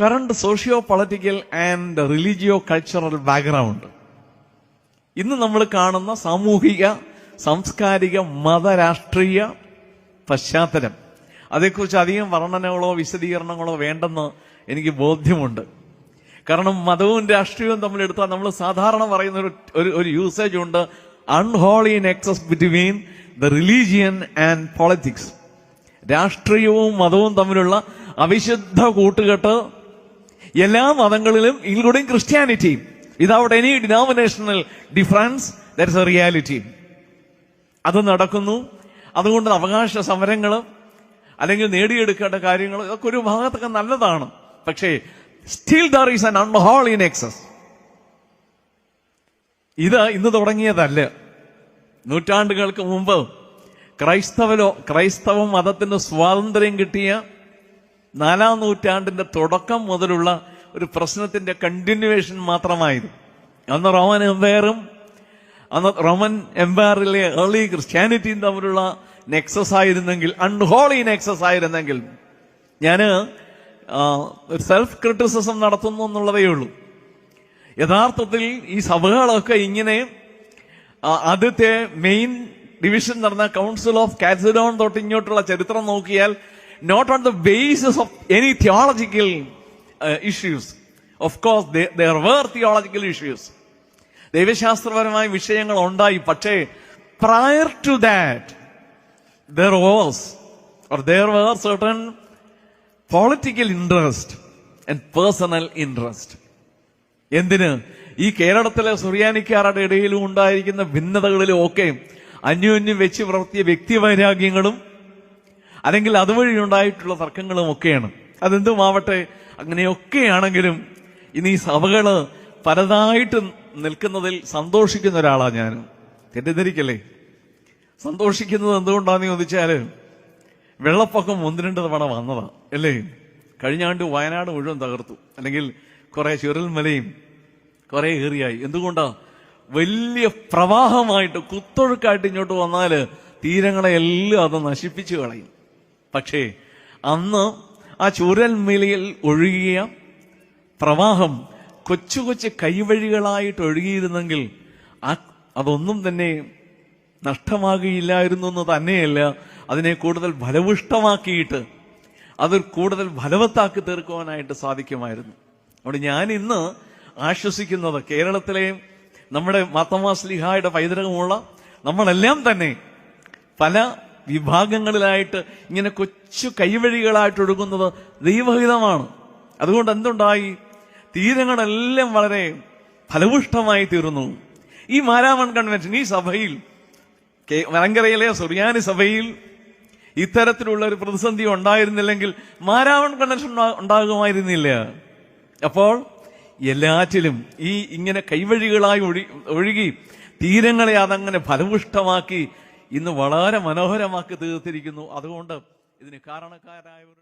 Current socio political and religio cultural background ഇന്ന് നമ്മൾ കാണുന്ന സാമൂഹിക സാംസ്കാരിക മതരാഷ്ട്രീയ പശ്ചാത്തലം. അതേക്കുറിച്ച് അധികം വർണനകളോ വിശദീകരണങ്ങളോ വേണ്ടെന്ന് എനിക്ക് ബോധ്യമുണ്ട്. കാരണം മതവും രാഷ്ട്രീയവും തമ്മിൽ എടുത്താൽ നമ്മൾ സാധാരണ പറയുന്ന ഒരു ഒരു യൂസേജ് ഉണ്ട്. Unholy nexus between the religion and politics രാഷ്ട്രീയവും മതവും തമ്മിലുള്ള അവിശുദ്ധ കൂട്ടുകെട്ട് എല്ലാ മതങ്ങളിലും including Christianity without any denominational difference that's a reality അത് നടക്കുന്നു. അതുകൊണ്ട് അവകാശ സമരങ്ങൾ അല്ലെങ്കിൽ നേടിയെടുക്കേണ്ട കാര്യങ്ങൾ ഇതൊക്കെ ഒരു ഭാഗത്തൊക്കെ നല്ലതാണ്. പക്ഷേ സ്റ്റിൽ ദർ ഈസ് അൻ അൺഹോൾ ഇൻ എക്സസ് ഇത് ഇന്ന് തുടങ്ങിയതല്ല. നൂറ്റാണ്ടുകൾക്ക് മുമ്പ് ക്രൈസ്തവലോ ക്രൈസ്തവ മതത്തിന് സ്വാതന്ത്ര്യം കിട്ടിയ നാലാം നൂറ്റാണ്ടിന്റെ തുടക്കം മുതലുള്ള ഒരു പ്രശ്നത്തിന്റെ കണ്ടിന്യൂവേഷൻ മാത്രമായിരുന്നു. അന്ന് റോമൻ എംപയറും അന്ന് റോമൻ എംപയറിലെ ഏർലി ക്രിസ്ത്യാനിറ്റിയും തമ്മിലുള്ള നെക്സസ് ആയിരുന്നെങ്കിൽ അൺഹോളി നെക്സസ് ആയിരുന്നെങ്കിൽ ഞാൻ സെൽഫ് ക്രിറ്റിസിസം നടത്തുന്നു എന്നുള്ളതേ ഉള്ളൂ. യഥാർത്ഥത്തിൽ ഈ സഭകളൊക്കെ ഇങ്ങനെ ആദ്യത്തെ മെയിൻ ഡിവിഷൻ നടന്ന കൗൺസിൽ ഓഫ് കാസിഡോൺ തൊട്ട് ഇങ്ങോട്ടുള്ള ചരിത്രം നോക്കിയാൽ not on the basis of any theological issues of course there were theological issues ദൈവശാസ്ത്രപരമായ വിഷയങ്ങൾ ഉണ്ടായി. പക്ഷേ prior to that there was or there were certain political interest and personal interest എന്തിന്? ഈ കേരളത്തിലെ സുറിയാനിക്കാരുടെ ഇടയിലും ഉണ്ടായിരിക്കുന്ന ഭിന്നതകളിലും ഒക്കെ അന്യോന്യം വെച്ച് പ്രവർത്തിയ വ്യക്തിവൈരാഗ്യങ്ങളും അല്ലെങ്കിൽ അതുവഴി ഉണ്ടായിട്ടുള്ള തർക്കങ്ങളും ഒക്കെയാണ്. അതെന്തുമാവട്ടെ അങ്ങനെയൊക്കെയാണെങ്കിലും ഇനി സഭകൾ പലതായിട്ട് നിൽക്കുന്നതിൽ സന്തോഷിക്കുന്ന ഒരാളാണ് ഞാൻ. തെറ്റിദ്ധരിക്കല്ലേ? സന്തോഷിക്കുന്നത് എന്തുകൊണ്ടാന്ന് ചോദിച്ചാൽ വെള്ളപ്പൊക്കം ഒന്ന് രണ്ട് തവണ വന്നതാ അല്ലേ? കഴിഞ്ഞ ആണ്ട് വയനാട് മുഴുവൻ തകർത്തു. അല്ലെങ്കിൽ കുറെ ചുരൽമലയും കുറെ ഏറിയായി. എന്തുകൊണ്ടാ? വലിയ പ്രവാഹമായിട്ട് കുത്തൊഴുക്കായിട്ട് ഇങ്ങോട്ട് വന്നാൽ തീരങ്ങളെ എല്ലാം അത് നശിപ്പിച്ചു കളയും. പക്ഷേ അന്ന് ആ ചുരൽമലയിൽ ഒഴുകിയ പ്രവാഹം കൊച്ചു കൊച്ചു കൈവഴികളായിട്ട് ഒഴുകിയിരുന്നെങ്കിൽ അതൊന്നും തന്നെ നഷ്ടമാകുകയില്ലായിരുന്നു എന്ന് തന്നെയല്ല അതിനെ കൂടുതൽ ഫലപുഷ്ടമാക്കിയിട്ട് അത് കൂടുതൽ ഫലവത്താക്കി തീർക്കുവാനായിട്ട് സാധിക്കുമായിരുന്നു. അതുകൊണ്ട് ഞാൻ ഇന്ന് ആശ്വസിക്കുന്നത് കേരളത്തിലെ നമ്മുടെ മാത്തമാസ്ലിഹായുടെ പൈതൃകമുള്ള നമ്മളെല്ലാം തന്നെ പല വിഭാഗങ്ങളിലായിട്ട് ഇങ്ങനെ കൊച്ചു കൈവഴികളായിട്ട് ഒഴുകുന്നത് ദൈവഹിതമാണ്. അതുകൊണ്ട് എന്തുണ്ടായി? തീരങ്ങളെല്ലാം വളരെ ഫലപുഷ്ടമായി തീർന്നു. ഈ മാരാമൺ കൺവെൻഷൻ ഈ സഭയിൽ മലങ്കരയിലെ സുറിയാനി സഭയിൽ ഇത്തരത്തിലുള്ള ഒരു പ്രതിസന്ധി ഉണ്ടായിരുന്നില്ലെങ്കിൽ മാരാമൺ കൺവെൻഷൻ ഉണ്ടാ- ഉണ്ടാകുമായിരുന്നില്ല. അപ്പോൾ എല്ലാറ്റിലും ഈ ഇങ്ങനെ കൈവഴികളായി ഒഴി ഒഴുകി തീരങ്ങളെ അതങ്ങനെ ഫലപുഷ്ടമാക്കി ഇന്ന് വളരെ മനോഹരമാക്കി തീർത്തിരിക്കുന്നു. അതുകൊണ്ട് ഇതിന് കാരണക്കാരായവർ